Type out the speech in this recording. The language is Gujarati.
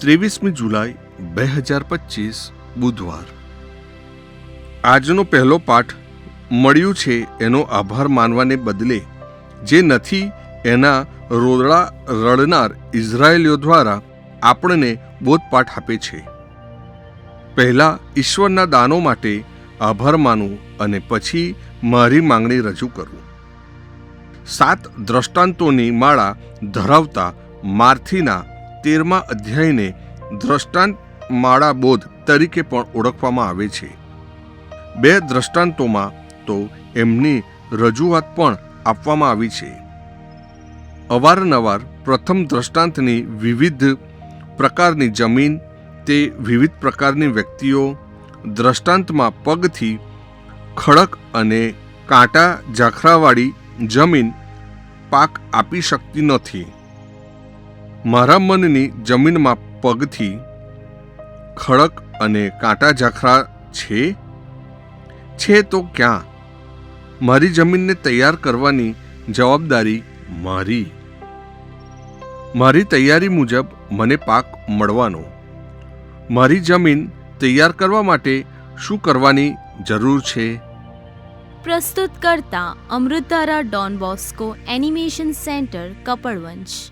ત્રેવીસમી જુલાઈ, બે હજાર પચીસ, બુધવાર. આજનો પહેલો પાઠ મળ્યું છે એનો આભાર માનવાને બદલે, જે નથી એના રોદડા રડનાર ઇઝરાયેલીઓ દ્વારા આપણને બોધપાઠ આપે છે. પહેલા ઈશ્વરના દાનો માટે આભાર માનવું અને પછી મારી માંગણી રજૂ કરવું સાત દ્રષ્ટાંતોની માળા ધરાવતા માર્થીના તેરમા અધ્યાયને દ્રષ્ટાંત માળા બોધ તરીકે પણ ઓળખવામાં આવે છે. બે દ્રષ્ટાંતોમાં તો એમની રજૂઆત પણ આપવામાં આવી છે. અવારનવાર પ્રથમ દ્રષ્ટાંતની વિવિધ પ્રકારની જમીન, તે વિવિધ પ્રકારની વ્યક્તિઓ, દ્રષ્ટાંતમાં પગથી ખડક અને કાંટા ઝાખરાવાળી જમીન પાક આપી શકતી નથી. મારા મનની જમીનમાં પગથી ખડક અને કાંટા ઝાખરા છે? છે તો ક્યાં? મારી જમીનને તૈયાર કરવાની જવાબદારી મારી. મારી તૈયારી મુજબ મને પાક મળવાનો. મારી જમીન તૈયાર કરવા માટે શું કરવાની જરૂર છે? પ્રસ્તુત કરતા અમૃતારા Don Bosco animation centre, Kapadvanj.